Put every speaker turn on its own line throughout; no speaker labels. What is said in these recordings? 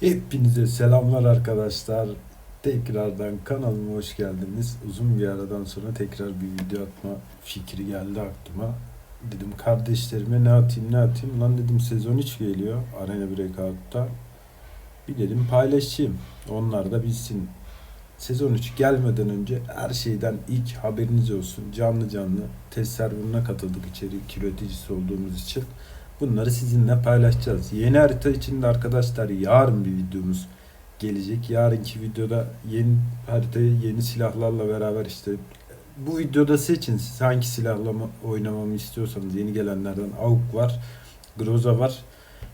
Hepinize selamlar arkadaşlar. Tekrardan kanalıma hoş geldiniz. Uzun bir aradan sonra tekrar bir video atma fikri geldi aklıma. Dedim kardeşlerime ne atayım ne atayım. Lan dedim sezon 3 geliyor Arena Breakout'ta. Bir dedim paylaşayım. Onlar da bilsin. Sezon 3 gelmeden önce her şeyden ilk haberiniz olsun. Canlı canlı test serverına katıldık içerik üreticisi olduğumuz için. Bunları sizinle paylaşacağız. Yeni harita için de arkadaşlar yarın bir videomuz gelecek. Yarınki videoda yeni haritayı yeni silahlarla beraber işte bu videoda seçin siz hangi silahla mı oynamamı istiyorsanız yeni gelenlerden AUK var, Groza var,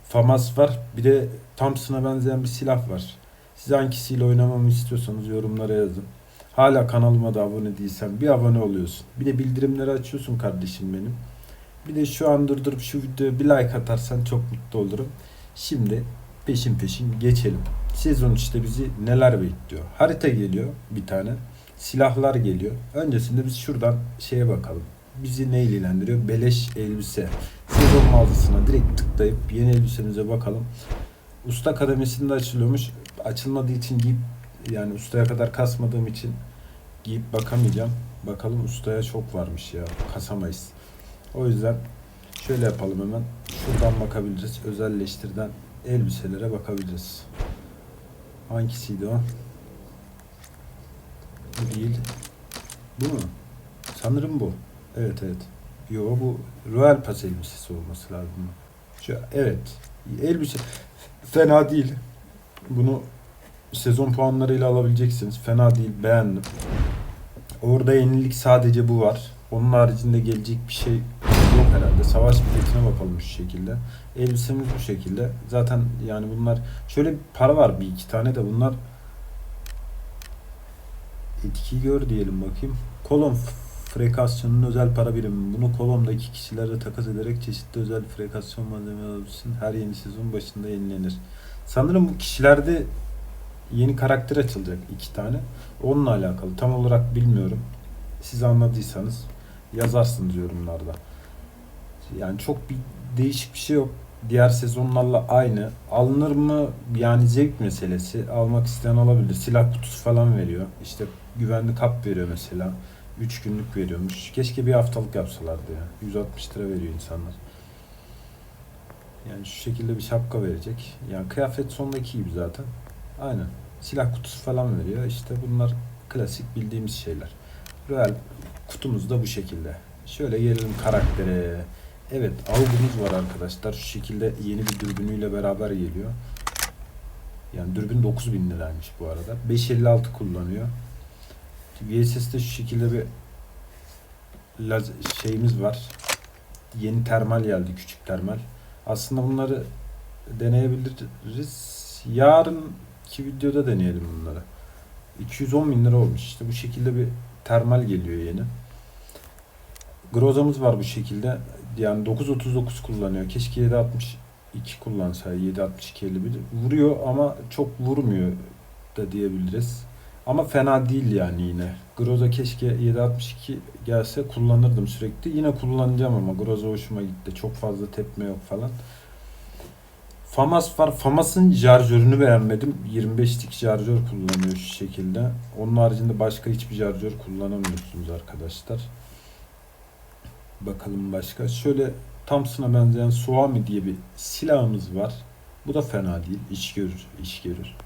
FAMAS var. Bir de Thompson'a benzeyen bir silah var. Siz hangisiyle oynamamı istiyorsanız yorumlara yazın. Hala kanalıma da abone değilsen bir abone oluyorsun. Bir de bildirimleri açıyorsun kardeşim benim. Bir de şu an durdurup şu videoya bir like atarsan çok mutlu olurum. Şimdi peşin peşin geçelim. Sezon işte bizi neler bekliyor? Harita geliyor bir tane. Silahlar geliyor. Öncesinde biz şuradan şeye bakalım. Bizi ne ilgilendiriyor? Beleş elbise. Sezon mağazasına direkt tıklayıp yeni elbisemize bakalım. Usta kademesinde açılıyormuş. Açılmadığı için giyip yani ustaya kadar kasmadığım için giyip bakamayacağım. Bakalım ustaya çok varmış ya. Kasamayız. O yüzden şöyle yapalım hemen. Şuradan bakabiliriz. Özelleştirden elbiselere bakabiliriz. Hangisiydi o? Bu değil. Bu mu? Sanırım bu. Evet evet. Yo bu Royal Pass elbisesi olması lazım. Şu, evet. Elbise fena değil. Bunu sezon puanlarıyla alabileceksiniz. Fena değil. Beğendim. Orada yenilik sadece bu var. Onun haricinde gelecek bir şey yok herhalde. Savaş biletine bakalım şu şekilde. Elbisemiz bu şekilde. Zaten yani bunlar şöyle bir para var bir iki tane de bunlar etki gör diyelim bakayım. Kolon f- frekasyonunun özel para birimi. Bunu kolomdaki kişilere takas ederek çeşitli özel frekasyon malzemeleri alabilirsin. Her yeni sezon başında yenilenir. Sanırım bu kişilerde yeni karakter açılacak iki tane. Onunla alakalı. Tam olarak bilmiyorum. Siz anladıysanız yazarsınız yorumlarda. Yani çok bir değişik bir şey yok. Diğer sezonlarla aynı. Alınır mı? Yani zevk meselesi. Almak isteyen alabilir. Silah kutusu falan veriyor. İşte güvenli kap veriyor mesela. 3 günlük veriyormuş. Keşke bir haftalık yapsalardı ya. 160 lira veriyor insanlar. Yani şu şekilde bir şapka verecek. Yani kıyafet sondaki gibi zaten. Aynen. Silah kutusu falan veriyor. İşte bunlar klasik bildiğimiz şeyler. Royal kutumuz da bu şekilde. Şöyle gelelim karaktere. Evet Augumuz var arkadaşlar. Şu şekilde yeni bir dürbünüyle beraber geliyor. Yani dürbün 9000 liraymış bu arada. 556 kullanıyor. VSS'de şu şekilde bir şeyimiz var. Yeni termal geldi. Küçük termal. Aslında bunları deneyebiliriz. Yarınki videoda deneyelim bunları. 210 bin lira olmuş. İşte bu şekilde bir termal geliyor yeni. Groza'mız var bu şekilde. Yani 939 kullanıyor. Keşke 762 kullansaydı. 762 51. Vuruyor ama çok vurmuyor da diyebiliriz. Ama fena değil yani yine. Groza keşke 762 gelse kullanırdım sürekli. Yine kullanacağım ama Groza hoşuma gitti. Çok fazla tepme yok falan. Famas var. Famas'ın şarjörünü beğenmedim. 25'lik şarjör kullanıyor şu şekilde. Onun haricinde başka hiçbir şarjör kullanamıyorsunuz arkadaşlar. Bakalım başka. Şöyle Thompson'a benzeyen Suami diye bir silahımız var. Bu da fena değil. İş görür, iş görür.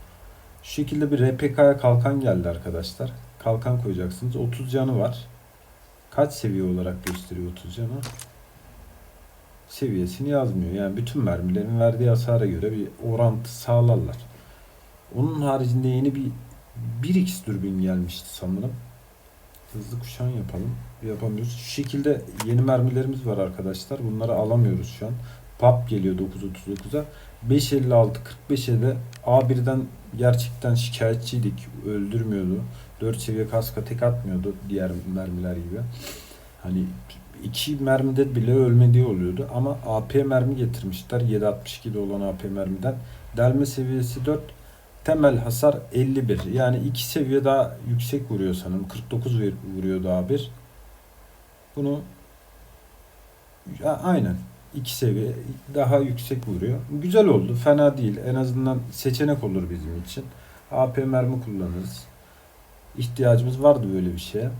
Şu şekilde bir RPK'ya kalkan geldi arkadaşlar. Kalkan koyacaksınız. 30 canı var. Kaç seviye olarak gösteriyor 30 canı? Seviyesini yazmıyor. Yani bütün mermilerin verdiği hasara göre bir orantı sağlarlar. Onun haricinde yeni bir 1x dürbün gelmişti sanırım. Hızlı kuşan yapalım. Yapamıyoruz. Şu şekilde yeni mermilerimiz var arkadaşlar. Bunları alamıyoruz şu an. PAP geliyor 939'a. 556 45'e de A1'den gerçekten şikayetçiydik. Öldürmüyordu. 4 seviye kaska tek atmıyordu diğer mermiler gibi. Hani iki mermide bile ölmediği oluyordu ama AP mermi getirmişler 7.62'de olan AP mermiden. Delme seviyesi 4, temel hasar 51. Yani iki seviye daha yüksek vuruyor sanırım. 49 ver- vuruyor daha bir. Bunu aynen. iki seviye daha yüksek vuruyor. Güzel oldu. Fena değil. En azından seçenek olur bizim için. AP mermi kullanırız. İhtiyacımız vardı böyle bir şeye.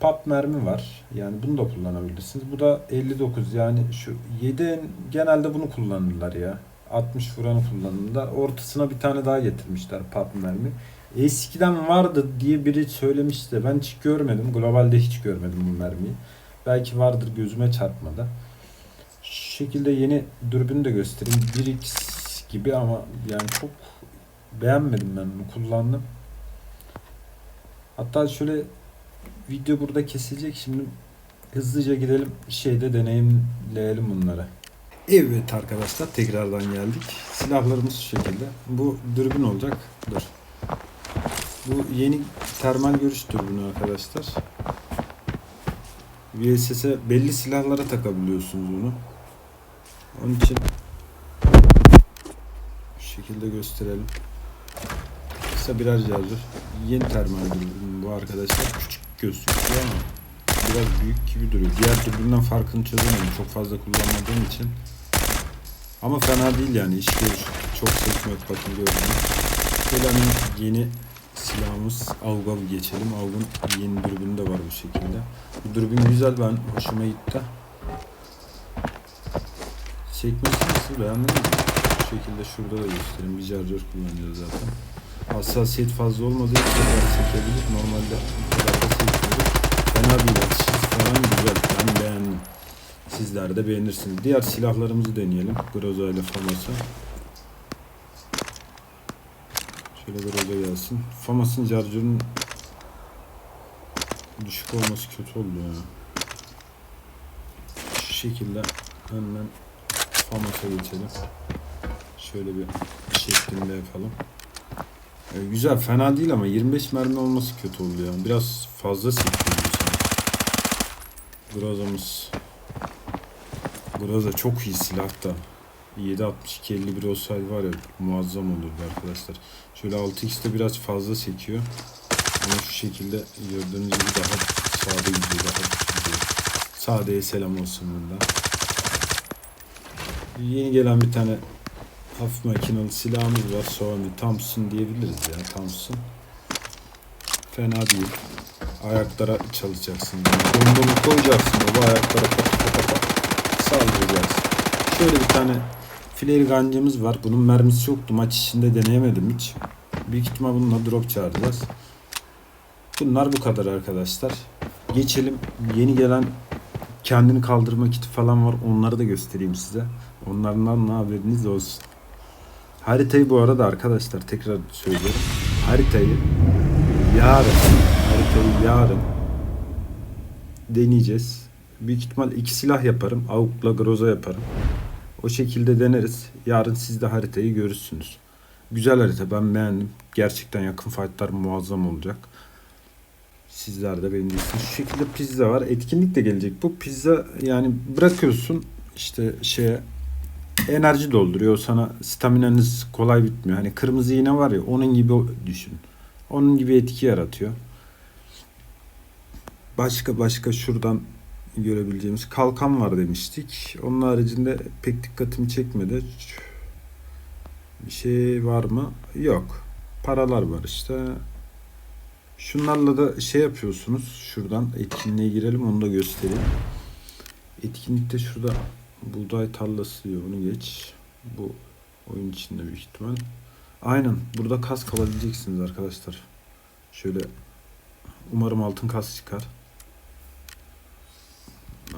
Pap mermi var. Yani bunu da kullanabilirsiniz. Bu da 59 yani şu 7 genelde bunu kullanırlar ya. 60 vuranı kullanırlar. Ortasına bir tane daha getirmişler pap mermi. Eskiden vardı diye biri söylemişti. Ben hiç görmedim. Globalde hiç görmedim bu mermiyi. Belki vardır gözüme çarpmadı. Şu şekilde yeni dürbünü de göstereyim. 1x gibi ama yani çok beğenmedim ben bunu kullandım. Hatta şöyle video burada kesilecek. Şimdi hızlıca gidelim şeyde deneyimleyelim bunları. Evet arkadaşlar tekrardan geldik. Silahlarımız şu şekilde. Bu dürbün olacak. Dur. Bu yeni termal görüş dürbünü arkadaşlar. VSS'e belli silahlara takabiliyorsunuz bunu. Onun için şu şekilde gösterelim. Kısa birer şarjör. Yeni termal dürbün bu arkadaşlar. Küçük gözüküyor ama biraz büyük gibi duruyor. Diğer dürbünden farkını çözemedim. Çok fazla kullanmadığım için. Ama fena değil yani. İş görüş çok sekmek bakın gördüğünüz. Şöyle hani yeni silahımız Avg'a bir geçelim. Avg'ın yeni dürbünü de var bu şekilde. Bu dürbün güzel ben hoşuma gitti. Çekmesi nasıl beğendiniz mi? Bu şekilde şurada da göstereyim. Bir şarjör kullanacağız zaten. Hassasiyet fazla olmadığı için çekebilir. Normalde çekmiyoruz. Fena değil. Atışız falan güzel. Ben beğendim. Sizler de beğenirsiniz. Diğer silahlarımızı deneyelim. Groza ile Famas'a. Şöyle Groza gelsin. Famas'ın şarjörünün düşük olması kötü oldu ya. Şu şekilde hemen Famas'a geçelim. Şöyle bir şeklinde yapalım. Ee, güzel fena değil ama 25 mermi olması kötü oldu yani. Biraz fazla sekiyor bu Groza'mız. Groza çok iyi silah da. 7.62 51 olsaydı var ya muazzam olurdu arkadaşlar. Şöyle 6x'te biraz fazla sekiyor. Ama şu şekilde gördüğünüz gibi daha sade gidiyor, daha gidiyor. Sadeye selam olsun bunda. Yeni gelen bir tane hafif makinalı silahımız var. Sony Thompson diyebiliriz ya Thompson. Fena değil. Ayaklara çalışacaksın. Yani. Bombanı koyacaksın. Baba ayaklara pat pat sallayacaksın. Şöyle bir tane flare gancımız var. Bunun mermisi yoktu. Maç içinde deneyemedim hiç. Büyük ihtimal bununla drop çağıracağız. Bunlar bu kadar arkadaşlar. Geçelim. Yeni gelen kendini kaldırma kiti falan var. Onları da göstereyim size. Onlardan ne haberiniz olsun. Haritayı bu arada arkadaşlar tekrar söylüyorum. Haritayı yarın haritayı yarın deneyeceğiz. Büyük ihtimal iki silah yaparım. Avukla Groza yaparım. O şekilde deneriz. Yarın siz de haritayı görürsünüz. Güzel harita ben beğendim. Gerçekten yakın fightlar muazzam olacak. Sizler de beğeneceksiniz. Şu şekilde pizza var. Etkinlik de gelecek. Bu pizza yani bırakıyorsun işte şeye enerji dolduruyor. Sana staminanız kolay bitmiyor. Hani kırmızı iğne var ya onun gibi düşün. Onun gibi etki yaratıyor. Başka başka şuradan görebileceğimiz kalkan var demiştik. Onun haricinde pek dikkatimi çekmedi. Bir şey var mı? Yok. Paralar var işte. Şunlarla da şey yapıyorsunuz. Şuradan etkinliğe girelim onu da göstereyim. Etkinlikte şurada buğday tarlası diyor. Bunu geç. Bu oyun içinde büyük ihtimal. Aynen. Burada kask alabileceksiniz arkadaşlar. Şöyle umarım altın kask çıkar.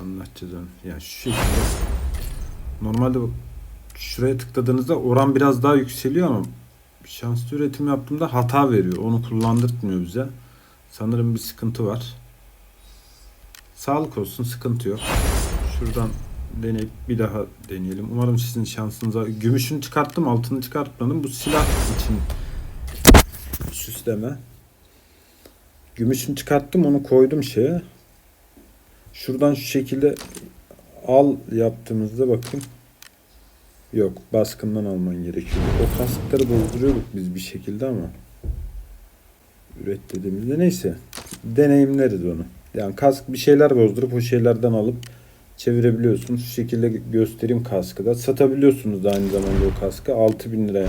Anlatacağız onu. Yani şu şekilde. Normalde bak şuraya tıkladığınızda oran biraz daha yükseliyor ama şanslı üretim yaptığımda hata veriyor. Onu kullandırtmıyor bize. Sanırım bir sıkıntı var. Sağlık olsun sıkıntı yok. Şuradan deneyip bir daha deneyelim. Umarım sizin şansınıza gümüşünü çıkarttım, altını çıkartmadım. Bu silah için süsleme. Gümüşünü çıkarttım, onu koydum şeye. Şuradan şu şekilde al yaptığımızda bakın. Yok, baskından alman gerekiyor. O kaskları bozduruyorduk biz bir şekilde ama üret dediğimizde neyse deneyimleriz onu. Yani kask bir şeyler bozdurup o şeylerden alıp çevirebiliyorsunuz. Şu şekilde göstereyim kaskı da. Satabiliyorsunuz da aynı zamanda o kaskı. 6000 liraya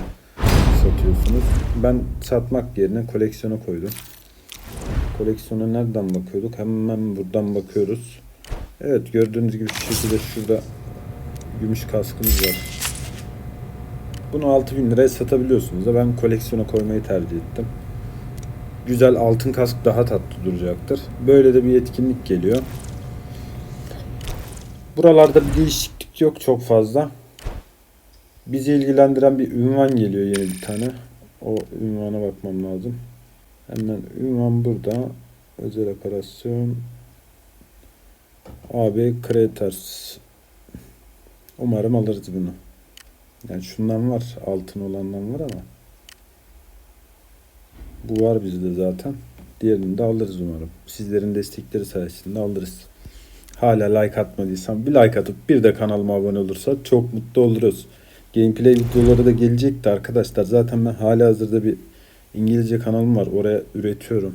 satıyorsunuz. Ben satmak yerine koleksiyona koydum. Koleksiyona nereden bakıyorduk? Hemen buradan bakıyoruz. Evet gördüğünüz gibi şu şekilde şurada gümüş kaskımız var. Bunu 6000 liraya satabiliyorsunuz da ben koleksiyona koymayı tercih ettim. Güzel altın kask daha tatlı duracaktır. Böyle de bir etkinlik geliyor. Buralarda bir değişiklik yok çok fazla. Bizi ilgilendiren bir ünvan geliyor yeni bir tane. O ünvana bakmam lazım. Hemen ünvan burada. Özel operasyon. AB Creators. Umarım alırız bunu. Yani şundan var. Altın olandan var ama. Bu var bizde zaten. Diğerini de alırız umarım. Sizlerin destekleri sayesinde alırız. Hala like atmadıysan bir like atıp bir de kanalıma abone olursa çok mutlu oluruz. Gameplay videoları da gelecekti arkadaşlar. Zaten ben hala hazırda bir İngilizce kanalım var. Oraya üretiyorum.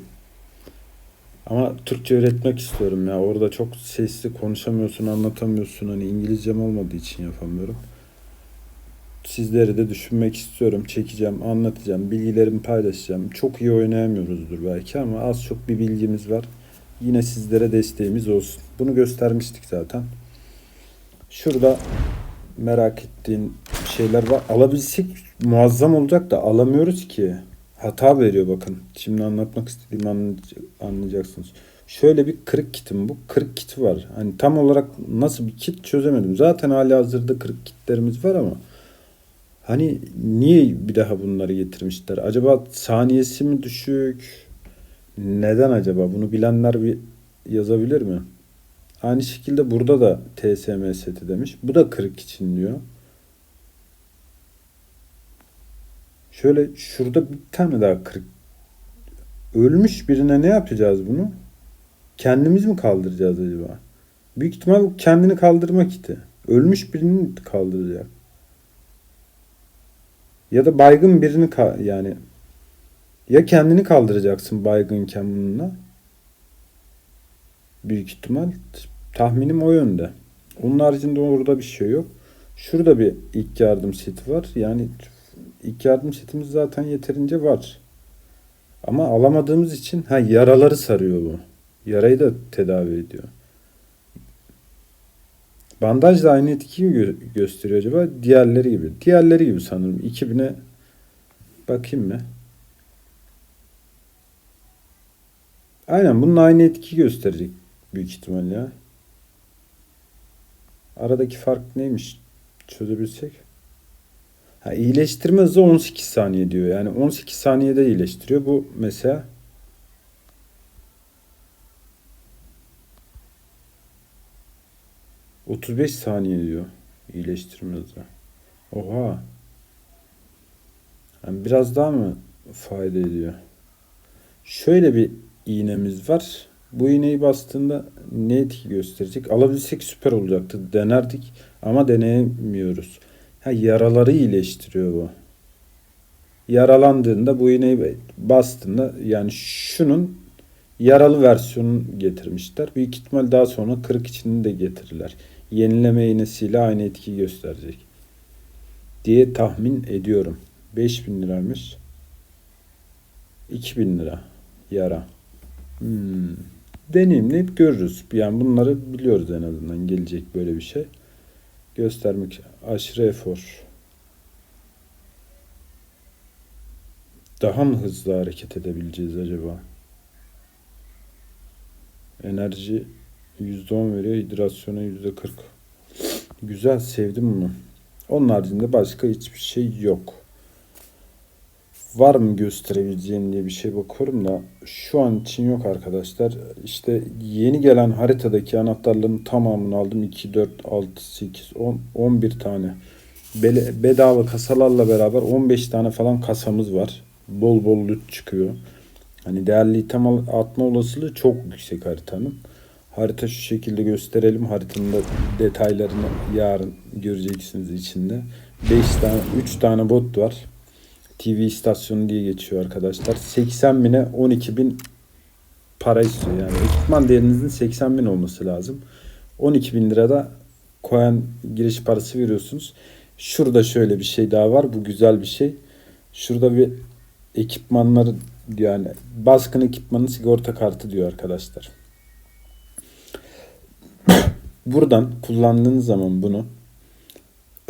Ama Türkçe üretmek istiyorum ya. Orada çok sesli konuşamıyorsun, anlatamıyorsun. Hani İngilizcem olmadığı için yapamıyorum. Sizleri de düşünmek istiyorum. Çekeceğim, anlatacağım, bilgilerimi paylaşacağım. Çok iyi oynayamıyoruzdur belki ama az çok bir bilgimiz var. Yine sizlere desteğimiz olsun. Bunu göstermiştik zaten. Şurada merak ettiğin şeyler var. Alabilsek muazzam olacak da alamıyoruz ki. Hata veriyor bakın. Şimdi anlatmak istediğimi anlay- anlayacaksınız. Şöyle bir kırık kitim bu. Kırık kiti var. Hani tam olarak nasıl bir kit çözemedim. Zaten hali hazırda kırık kitlerimiz var ama hani niye bir daha bunları getirmişler? Acaba saniyesi mi düşük? Neden acaba? Bunu bilenler bir yazabilir mi? Aynı şekilde burada da TSM seti demiş. Bu da kırık için diyor. Şöyle şurada bir tane daha kırık. Ölmüş birine ne yapacağız bunu? Kendimiz mi kaldıracağız acaba? Büyük ihtimal kendini kaldırma kiti. Ölmüş birini kaldıracak. Ya da baygın birini yani ya kendini kaldıracaksın baygınken bununla. Büyük ihtimal tahminim o yönde. Onun haricinde orada bir şey yok. Şurada bir ilk yardım seti var. Yani ilk yardım setimiz zaten yeterince var. Ama alamadığımız için ha yaraları sarıyor bu. Yarayı da tedavi ediyor. Bandaj da aynı etkiyi gö- gösteriyor acaba? Diğerleri gibi. Diğerleri gibi sanırım. 2000'e bakayım mı? Aynen bunun aynı etki gösterecek büyük ihtimal ya. Aradaki fark neymiş? Çözebilsek. Ha, iyileştirme hızı 18 saniye diyor. Yani 18 saniyede iyileştiriyor. Bu mesela ...35 saniye diyor... ...iyileştirme hızı. Oha! Yani biraz daha mı fayda ediyor? Şöyle bir iğnemiz var. Bu iğneyi bastığında ne etki gösterecek? Alabilsek süper olacaktı. Denerdik ama deneyemiyoruz. Ha, yaraları iyileştiriyor bu. Yaralandığında bu iğneyi bastığında yani şunun yaralı versiyonunu getirmişler. Büyük ihtimal daha sonra kırık içini de getirirler. Yenileme iğnesiyle aynı etki gösterecek. Diye tahmin ediyorum. 5000 liraymış. 2000 lira yara. Hmm. Deneyimleyip görürüz. Yani bunları biliyoruz en azından gelecek böyle bir şey. Göstermek aşırı efor. Daha mı hızlı hareket edebileceğiz acaba? Enerji %10 veriyor, hidrasyona %40. Güzel, sevdim bunu. Onun haricinde başka hiçbir şey yok var mı gösterebileceğim diye bir şey bakıyorum da şu an için yok arkadaşlar. İşte yeni gelen haritadaki anahtarların tamamını aldım. 2, 4, 6, 8, 10, 11 tane. Bele, bedava kasalarla beraber 15 tane falan kasamız var. Bol bol loot çıkıyor. Hani değerli item atma olasılığı çok yüksek haritanın. Harita şu şekilde gösterelim. Haritanın da detaylarını yarın göreceksiniz içinde. 5 tane, 3 tane bot var. TV istasyonu diye geçiyor arkadaşlar. 80 bine 12 bin para istiyor yani. Ekipman değerinizin 80 bin olması lazım. 12 bin lira da coin giriş parası veriyorsunuz. Şurada şöyle bir şey daha var. Bu güzel bir şey. Şurada bir ekipmanları diyor yani baskın ekipmanı sigorta kartı diyor arkadaşlar. Buradan kullandığınız zaman bunu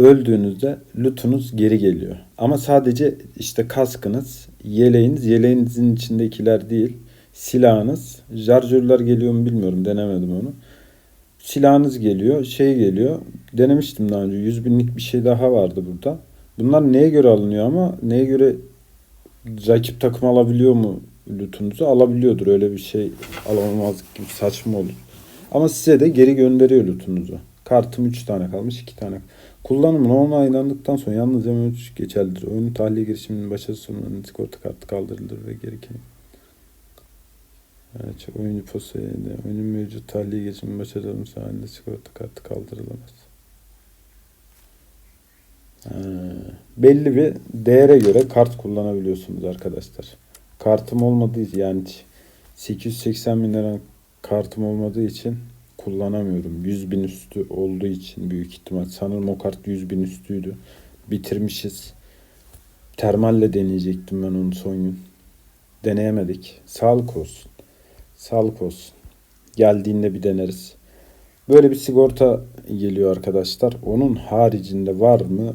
öldüğünüzde lootunuz geri geliyor. Ama sadece işte kaskınız, yeleğiniz, yeleğinizin içindekiler değil. Silahınız, jarjörler geliyor mu bilmiyorum denemedim onu. Silahınız geliyor, şey geliyor. Denemiştim daha önce. 100 binlik bir şey daha vardı burada. Bunlar neye göre alınıyor ama neye göre rakip takım alabiliyor mu lootunuzu? Alabiliyordur. Öyle bir şey alamamazlık gibi saçma olur. Ama size de geri gönderiyor lootunuzu. Kartım 3 tane kalmış 2 tane. Kullanımına onaylandıktan sonra yalnızca mevcut geçerlidir. Oyunun tahliye girişiminin başarısı sonunda sigorta kartı kaldırılır ve gereken Evet, oyuncu posayında oyunun mevcut tahliye girişiminin başarılı halinde sigorta kartı kaldırılamaz. Ha, belli bir değere göre kart kullanabiliyorsunuz arkadaşlar. Kartım olmadığı için yani 880 bin lira kartım olmadığı için kullanamıyorum. 100 bin üstü olduğu için büyük ihtimal. Sanırım o kart 100 bin üstüydü. Bitirmişiz. Termalle deneyecektim ben onu son gün. Deneyemedik. Sağlık olsun. Sağlık olsun. Geldiğinde bir deneriz. Böyle bir sigorta geliyor arkadaşlar. Onun haricinde var mı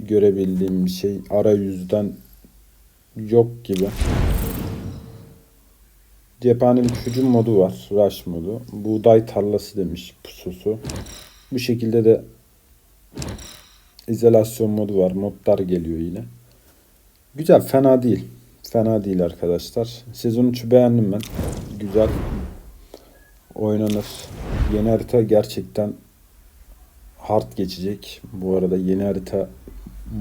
görebildiğim bir şey arayüzden yok gibi. Cephanelik hücum modu var. Rush modu. Buğday tarlası demiş pususu. Bu şekilde de izolasyon modu var. Modlar geliyor yine. Güzel. Fena değil. Fena değil arkadaşlar. Sezon 3'ü beğendim ben. Güzel. Oynanır. Yeni harita gerçekten hard geçecek. Bu arada yeni harita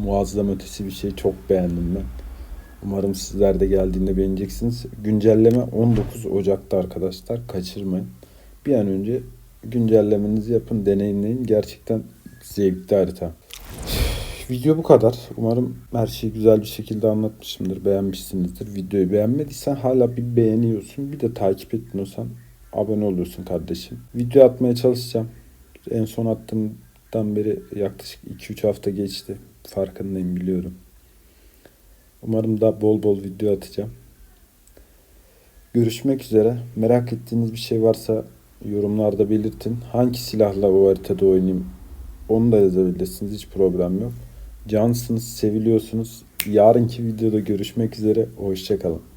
muazzam ötesi bir şey. Çok beğendim ben. Umarım sizler de geldiğinde beğeneceksiniz. Güncelleme 19 Ocak'ta arkadaşlar. Kaçırmayın. Bir an önce güncellemenizi yapın, deneyimleyin. Gerçekten zevkli harita. Video bu kadar. Umarım her şeyi güzel bir şekilde anlatmışımdır. Beğenmişsinizdir. Videoyu beğenmediysen hala bir beğeniyorsun. Bir de takip etmiyorsan abone oluyorsun kardeşim. Video atmaya çalışacağım. En son attığımdan beri yaklaşık 2-3 hafta geçti. Farkındayım biliyorum. Umarım da bol bol video atacağım. Görüşmek üzere. Merak ettiğiniz bir şey varsa yorumlarda belirtin. Hangi silahla o haritada oynayayım onu da yazabilirsiniz. Hiç problem yok. Cansınız, seviliyorsunuz. Yarınki videoda görüşmek üzere. Hoşçakalın.